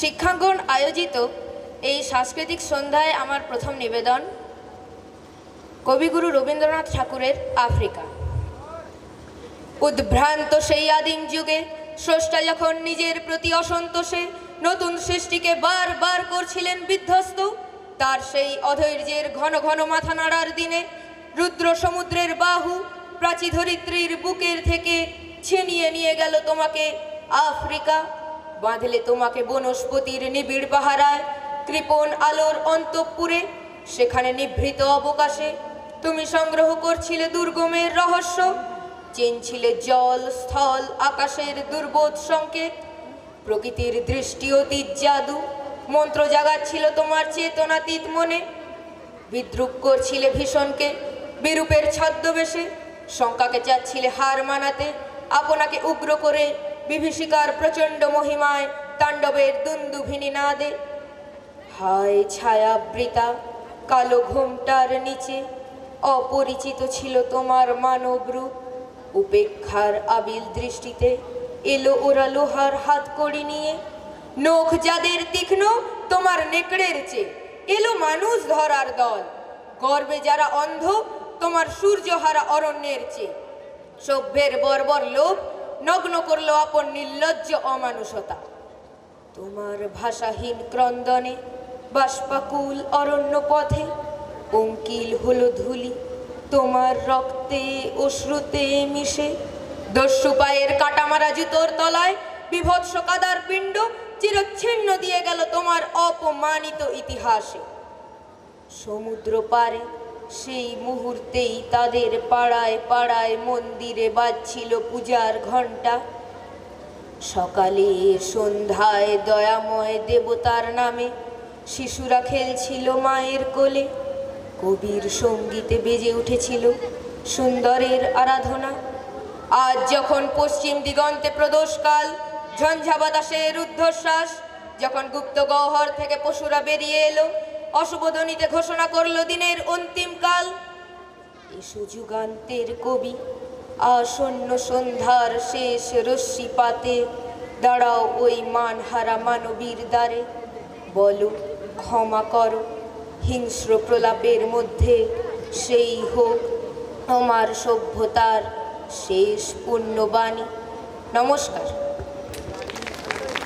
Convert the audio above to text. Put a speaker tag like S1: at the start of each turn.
S1: শিক্ষাঙ্গন আয়োজিত এই সাংস্কৃতিক সন্ধ্যায় আমার প্রথম নিবেদন কবিগুরু রবীন্দ্রনাথ ঠাকুরের আফ্রিকা। উদ্ভ্রান্ত সেই আদিম যুগে, স্রষ্টা যখন নিজের প্রতি অসন্তোষে, নতুন সৃষ্টিকে বারবার করছিলেন বিধ্বস্ত, তার সেই অধৈর্যের ঘন ঘন মাথা নাড়ার দিনে রুদ্র সমুদ্রের বাহু প্রাচী ধরিত্রীর বুকের থেকে ছিনিয়ে নিয়ে গেল তোমাকে আফ্রিকা। বাঁধলে তোমাকে বনস্পতির নিবিড় পাহারায়, কৃপণ আলোর অন্তঃপুরে, সেখানে নিভৃত অবকাশে। তুমি সংগ্রহ করছিলে দুর্গমের রহস্য, চিনছিলে জল, স্থল, আকাশের দুর্বোধ সংকেত। প্রকৃতির দৃষ্টি অতীত জাদু, মন্ত্র জাগাচ্ছিল তোমার চেতনাতীত মনে। বিদ্রুপ করছিলে ভীষণকে, বিরূপের ছদ্মবেশে, শঙ্কাকে চাচ্ছিলে হার মানাতে, আপনাকে উগ্র করে বিভীষিকার প্রচণ্ড মহিমায় তাণ্ডবের দুন্দুভিনী নাদে। হায় ছায়াবৃতা, কালো ঘোমটার নিচে, অপরিচিত ছিল তোমার মানব রূপ। উপেক্ষার আবিল দৃষ্টিতে এলো ওরা লোহার হাত কড়ি নিয়ে। নখ যাদের তীক্ষ্ণ, তোমার নেকড়ের চেয়ে। এলো মানুষ ধরার দল। গর্বে যারা অন্ধ, তোমার সূর্যহারা অরণ্যের চেয়ে। সভ্যের বর্বর লোভ নগ্ন করল আপন নির্লজ্জ অমানুষতা। তোমার ভাষাহীন ক্রন্দনে, বাষ্পাকুল অরণ্য পথে, অঙ্কিল হলো ধুলি, তোমার রক্তে অশ্রুতে মিশে, দস্যু পায়ের কাটামারা জুতোর তলায়, বিভৎস কাদার পিণ্ড চিরচ্ছিন্ন দিয়ে গেল তোমার অপমানিত ইতিহাসে। সমুদ্র পারে সেই মুহূর্তেই তাদের পাড়ায় পাড়ায় মন্দিরে বাজছিল পূজার ঘণ্টা। সকালে সন্ধ্যায় দয়াময় দেবতার নামে শিশুরা খেলছিল মায়ের কোলে। কবির সঙ্গীতে বেজে উঠেছিল সুন্দরের আরাধনা। আজ যখন পশ্চিম দিগন্তে প্রদোষকাল ঝঞ্ঝা বাতাসের রুদ্ধশ্বাস যখন গুপ্ত গহ্বর থেকে পশুরা বেরিয়ে এলো অশুভধ্বনিতে ঘোষণা করল দিনের অন্তিম কাল। যুগান্তের কবি, আসন্ন সন্ধ্যার শেষ রশ্মিপাতে দাঁড়াও ওই মানহারা মানবীর দ্বারে। বলো, ক্ষমা করো, হিংস্র প্রলাপের মধ্যে সেই হোক আমার সভ্যতার শেষ পুণ্যবাণী। নমস্কার।